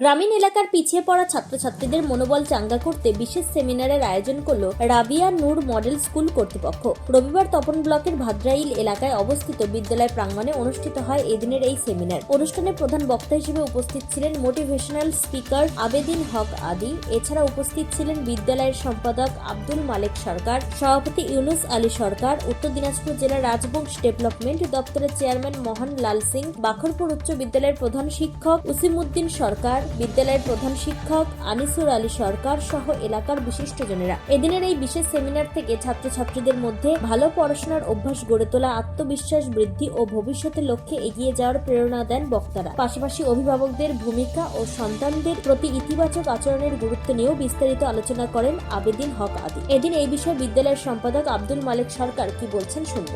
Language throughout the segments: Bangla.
গ্রামীণ এলাকার পিছিয়ে পড়া ছাত্রছাত্রীদের মনোবল চাঙ্গা করতে বিশেষ সেমিনারের আয়োজন করল রাবিয়া নূর মডেল স্কুল কর্তৃপক্ষ। রবিবার তপন ব্লকের ভাদ্রাইল এলাকায় অবস্থিত বিদ্যালয় প্রাঙ্গণে অনুষ্ঠিত হয় এদিনের এই সেমিনার। অনুষ্ঠানে প্রধান বক্তা হিসেবে উপস্থিত ছিলেন মোটিভেশনাল স্পিকার আবেদিন হক আদি। এছাড়া উপস্থিত ছিলেন বিদ্যালয়ের সম্পাদক আব্দুল মালেক সরকার, সভাপতি ইউনুস আলী সরকার, উত্তর দিনাজপুর জেলার রাজবংশ ডেভেলপমেন্ট দপ্তরের চেয়ারম্যান মোহন লাল সিং, বাখরপুর উচ্চ বিদ্যালয়ের প্রধান শিক্ষক উসিমুদ্দিন সরকার বিদ্যালয়ের প্রধান শিক্ষক আনিসুর আলী সরকার সহ এলাকার বিশিষ্টজনেরা। এদিনের এই বিশেষ সেমিনার থেকে ছাত্রছাত্রীদের মধ্যে ভালো পড়াশোনার অভ্যাস গড়ে তোলা আত্মবিশ্বাস বৃদ্ধি ও ভবিষ্যতের লক্ষ্যে এগিয়ে যাওয়ার প্রেরণা দেন বক্তারা। পাশাপাশি অভিভাবকদের ভূমিকা ও সন্তানদের প্রতি ইতিবাচক আচরণের গুরুত্ব নিয়েও বিস্তারিত আলোচনা করেন আবেদিন হক আদি। এদিন এই বিষয়ে বিদ্যালয়ের সম্পাদক আব্দুল মালিক সরকার কি বলছেন শুনব।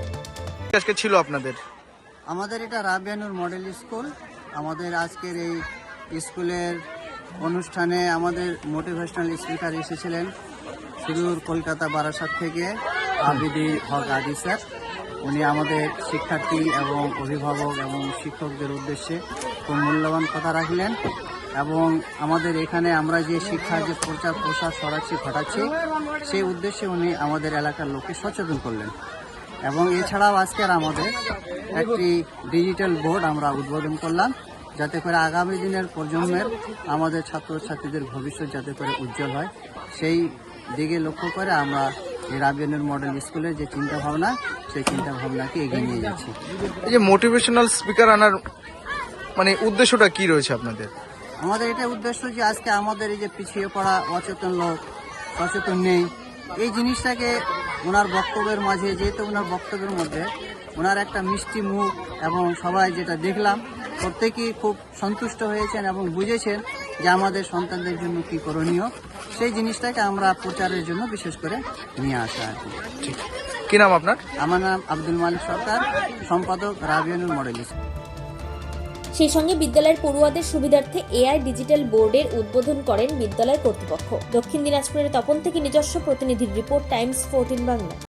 আজকে ছিল আপনাদের? আমাদের এটা রাবিয়ানুর মডেল স্কুল। আমাদের আজকের এই স্কুলের অনুষ্ঠানে আমাদের মোটিভেশনাল স্পিকার এসেছিলেন সুদূর কলকাতা বারাসাত থেকে আবিদি হক আদি স্যার। উনি আমাদের শিক্ষার্থী এবং অভিভাবক এবং শিক্ষকদের উদ্দেশ্যে খুব মূল্যবান কথা রাখলেন এবং আমাদের এখানে আমরা যে শিক্ষার যে প্রচার প্রসার সরাচ্ছি, ঘটাচ্ছি, সেই উদ্দেশ্যে উনি আমাদের এলাকার লোককে সচেতন করলেন। এবং এছাড়াও আজকের আমাদের একটি ডিজিটাল বোর্ড আমরা উদ্বোধন করলাম। যাতে করে আগামী দিনের প্রজন্মের আমাদের ছাত্রছাত্রীদের ভবিষ্যৎ যাতে করে উজ্জ্বল হয় সেই দিকে লক্ষ্য করে আমরা এই রাবিয়ানুর মডেল স্কুলের যে চিন্তা ভাবনা সেই চিন্তা ভাবনাকে এগিয়ে নিয়ে যাচ্ছি। এই যে মোটিভেশনাল স্পিকার আনার মানে উদ্দেশ্যটা কি রয়েছে আপনাদের? আমাদের এটা উদ্দেশ্য যে আজকে আমাদের এই যে পিছিয়ে পড়া অচেতন লোক সচেতন নেই এই জিনিসটাকে ওনার বক্তব্যের মাঝে যেহেতু ওনার বক্তব্যের মধ্যে ওনার একটা মিষ্টি মুখ এবং সবাই যেটা দেখলাম প্রত্যেকেই খুব সন্তুষ্ট হয়েছেন এবং বুঝেছেন যে আমাদের সন্তানদের জন্য কি করণীয়। সেই জিনিসটাকে আমরা প্রচারের জন্য বিশেষ করে নিয়ে আসা আর কি। ঠিক। কি নাম আপনার? আমার নাম আব্দুল মালিক সরকার সম্পাদক রাবিয়ানুর মডেল স্কুল। সেই সঙ্গে বিদ্যালয়ের পড়ুয়াদের সুবিধার্থে এআই ডিজিটাল বোর্ডের উদ্বোধন করেন বিদ্যালয় কর্তৃপক্ষ। দক্ষিণ দিনাজপুরের তপন থেকে নিজস্ব প্রতিনিধির রিপোর্ট টাইমস ফোরটিন বাংলা।